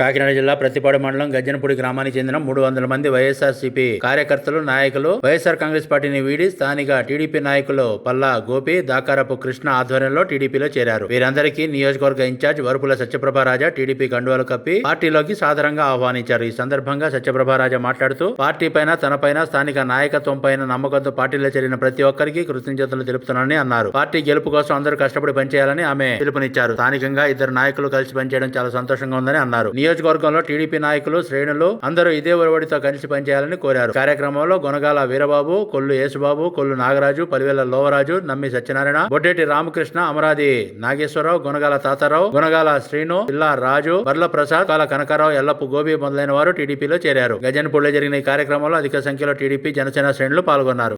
కాకినాడ జిల్లా ప్రతిపాడు మండలం గజ్జనపూడి గ్రామానికి చెందిన మూడు వందల మంది వైఎస్ఆర్సీపీ కార్యకర్తలు నాయకులు వైఎస్ఆర్ కాంగ్రెస్ పార్టీని వీడి స్థానిక టీడీపీ నాయకులు పల్లా గోపి దాకారపు కృష్ణ ఆధ్వర్యంలో టీడీపీలో చేరారు. వీరందరికీ నియోజకవర్గ ఇన్ఛార్జ్ వరుపుల సత్యప్రభారాజా టీడీపీ కండువాలు కప్పి పార్టీలోకి సాధారణంగా ఆహ్వానించారు. ఈ సందర్భంగా సత్యప్రభారాజా మాట్లాడుతూ పార్టీ పైన తనపైన స్థానిక నాయకత్వం పైన నమ్మకంతో పార్టీలో చేరిన ప్రతి ఒక్కరికి కృతజ్ఞతలు తెలుపుతున్నానని అన్నారు. పార్టీ గెలుపు కోసం అందరూ కష్టపడి పనిచేయాలని ఆమె పిలుపునిచ్చారు. స్థానికంగా ఇద్దరు నాయకులు కలిసి పనిచేయడం చాలా సంతోషంగా ఉందని అన్నారు. నియోజకవర్గంలో టీడీపీ నాయకులు శ్రేణులు అందరూ ఇదే ఒరవడితో కలిసి పనిచేయాలని కోరారు. కార్యక్రమంలో గొనగాల వీరబాబు కొల్లు యేసుబాబు కొల్లు నాగరాజు పలివేల లోవరాజు నమ్మి సత్యనారాయణ బొడ్డేటి రామకృష్ణ అమరాది నాగేశ్వరరావు గొనగాల తాతారావు గొనగాల శ్రీను పిల్లా రాజు బర్ల ప్రసాద్ కాల కనకారావు ఎల్లప్పు గోపి మొదలైన వారు టీడీపీలో చేరారు. గజన్పూడిలో జరిగిన ఈ కార్యక్రమంలో అధిక సంఖ్యలో టీడీపీ జనసేన శ్రేణులు పాల్గొన్నారు.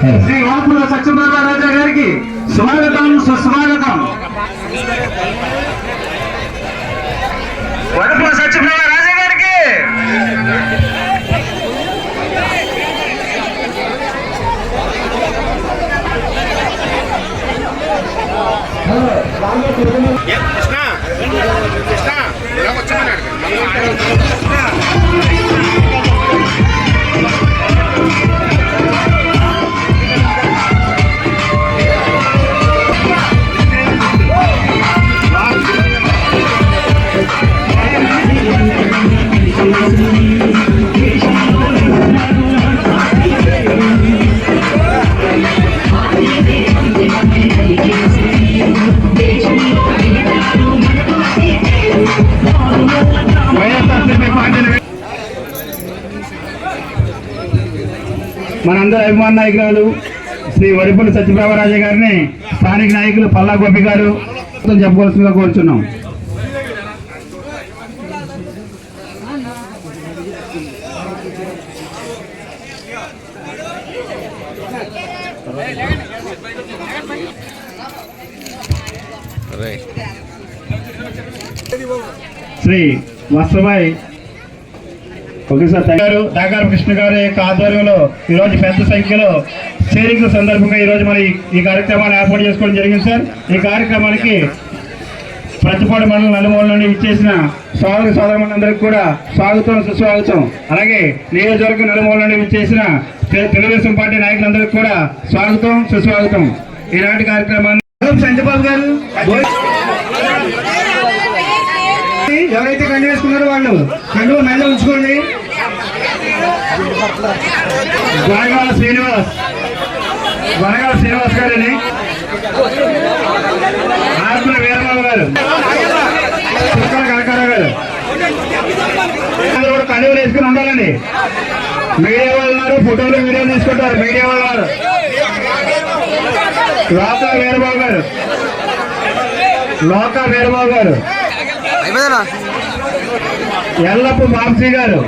శ్రీ వాపుల సత్యనారాయణ రాజా గారికి స్వాగతం సుస్వాగతం. వడపుల సత్యనారాయణ మనందరి అభిమాన నాయకురాలు శ్రీ వరిపల్లి సత్యప్రభరాజ గారిని స్థానిక నాయకులు పల్లా గోపి గారు చెప్పవలసిందిగా కోరుచున్నాం. శ్రీ ఒకసారి గారు దాగారు కృష్ణ గారి యొక్క ఆధ్వర్యంలో ఈరోజు పెద్ద సంఖ్యలో చేరిక సందర్భంగా ఈరోజు మరి ఈ కార్యక్రమాన్ని ఏర్పాటు చేసుకోవడం జరిగింది సార్. ఈ కార్యక్రమానికి ప్రతిపాడు మండలం నలుమూల నుండి ఇచ్చేసిన స్వాగత సోదరులందరికీ కూడా స్వాగతం సుస్వాగతం. అలాగే నియోజకవర్గం నలుమూల నుండి ఇచ్చేసిన తెలుగుదేశం పార్టీ నాయకులందరికీ కూడా స్వాగతం సుస్వాగతం. ఈనాటి కార్యక్రమాన్ని చంద్రబాబు గారు ఎవరైతే కండి వేసుకున్నారో వాళ్ళు కండు మెల్ల ఉంచుకోండి. వనగాల శ్రీనివాస్. వనగాల శ్రీనివాస్ గారని ఆత్మ వీరబాబు గారు. చుక్కల కనకారావు గారు. కండువలు వేసుకుని ఉండాలండి. మీడియా వాళ్ళు ఫోటోలు వీడియో తీసుకుంటారు మీడియా వాళ్ళు లోకా వీరబాబు గారు. లోకా వీరబాబు గారు. ఎల్లప్పు బాబ్జీ గారు.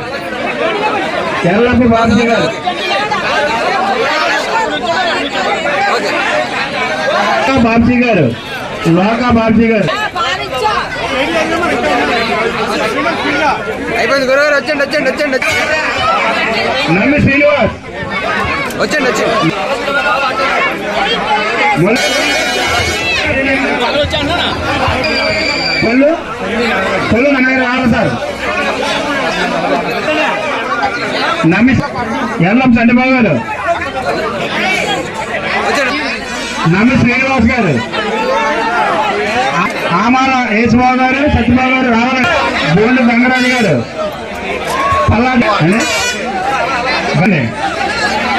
ఎల్లప్పు బాబ్జీ గారు బాబ్జీ గారు లోకా బాబ్జీ గారు అయిపోయింది గురుగారు వచ్చండి వచ్చండి వచ్చండి నమ్మి శ్రీనివాస్ వచ్చండి వచ్చండి కొల్లు కొల్లు నన్నగారు రావాలి సార్ నమ్మి ఎల్లం చండిబాబు గారు. నమ్మి శ్రీనివాస్ గారు. ఆ- ఆమాల యేసుబాబు గారు సత్యబాబు గారు రావాలి. బోల్డ్ గంగరాజు గారు. పల్లా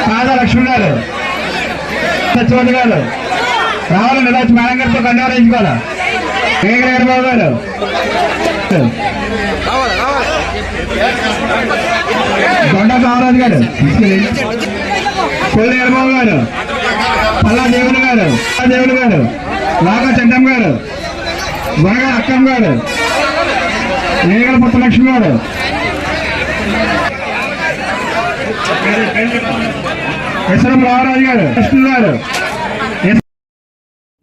కాదా లక్ష్మణ్ గారు. సత్యవతి గారు. రావాలి నిరాజ్ మేడం గారితో కండారించుకోవాలి వేగలేరు బాబు గారు. రావాలి దొండ కామరాజు గారు. కొల్లి హరిబాబు గారు. పల్లా దేవుడు గారు. దేవుడు గారు. లాగా చెడ్డం గారు. గొనగ అక్కం గారు. నేగల పుట్టలక్ష్మి గారు. ఎస్ఎం రామరాజు గారు. కృష్ణ గారు.